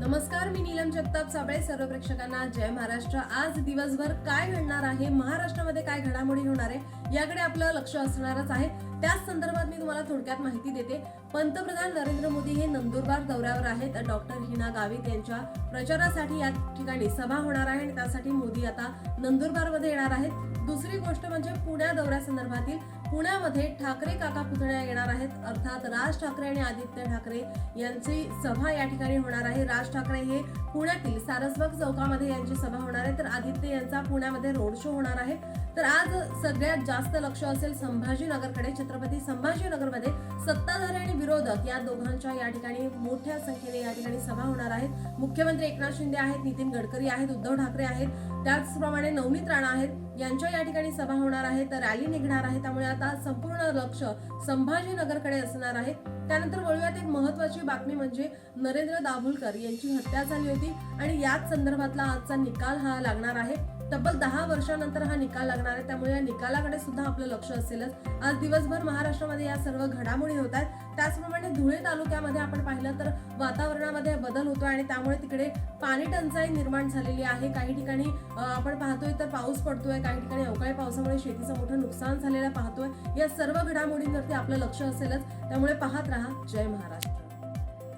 नमस्कार मी नीलम जगताप साबळे. सर्व प्रेक्षकांना जय महाराष्ट्र. आज दिवसभर काय घडणार आहे? महाराष्ट्रामध्ये काय घडामोडी होणार आहे? याकडे आपलं लक्ष असणारच आहे. त्याच संदर्भात मी तुम्हाला थोडक्यात माहिती देते. पंतप्रधान नरेंद्र मोदी हे नंदुरबार दौऱ्यावर आहेत. डॉक्टर हिना गावित यांच्या प्रचारासाठी या ठिकाणी सभा होणार आहे आणि त्यासाठी मोदी आता नंदुरबारमध्ये येणार आहेत. दुसरी गोष्ट म्हणजे पुण्या दौऱ्यासंदर्भातील पुण्यामध्ये ठाकरे काका पुतण्या येणार आहेत. अर्थात राज ठाकरे आणि आदित्य ठाकरे यांची सभा या ठिकाणी होणार आहे. राज ठाकरे हे पुण्यातील सारसबाग चौकामध्ये यांची सभा होणार आहे. तर आदित्य यांचा पुण्यामध्ये रोड शो होणार आहे. तर आज सगळ्यात जास्त लक्ष असेल संभाजीनगरकडे. छत्रपती संभाजीनगरमध्ये सत्ताधारी आणि विरोधक या दोघांच्या या ठिकाणी मोठ्या संख्येने या ठिकाणी सभा होणार आहेत. मुख्यमंत्री एकनाथ शिंदे आहेत नितीन गडकरी आहेत उद्धव ठाकरे आहेत. त्याचप्रमाणे नवनीत राणा आहेत यांच्या या ठिकाणी सभा होणार आहे. तर रॅली निघणार आहे. त्यामुळे आता संपूर्ण लक्ष संभाजीनगरकडे असणार आहे. त्यानंतर वळूयात एक महत्वाची बातमी म्हणजे नरेंद्र दाभोलकर यांची हत्या झाली होती. आणि याच संदर्भातला आजचा निकाल हा लागणार आहे. तब्बल दहा वर्षानंतर हा निकाल लागणार आहे. त्यामुळे या निकालाकडे सुद्धा आपलं लक्ष असेलच. आज दिवसभर महाराष्ट्रामध्ये या सर्व घडामोडी होत आहेत. त्याचप्रमाणे धुळे तालुक्यामध्ये आपण पाहिलं तर वातावरणामध्ये बदल होतो आणि त्यामुळे तिकडे पाणी टंचाई निर्माण झालेली आहे. काही ठिकाणी आपण पाहतोय तर पाऊस पडतोय. काही ठिकाणी अवकाळी पावसामुळे शेतीचं मोठं नुकसान झालेलं पाहतोय. या सर्व घडामोडींवरती आपलं लक्ष असेलच. त्यामुळे पाहत राहा. जय महाराष्ट्र.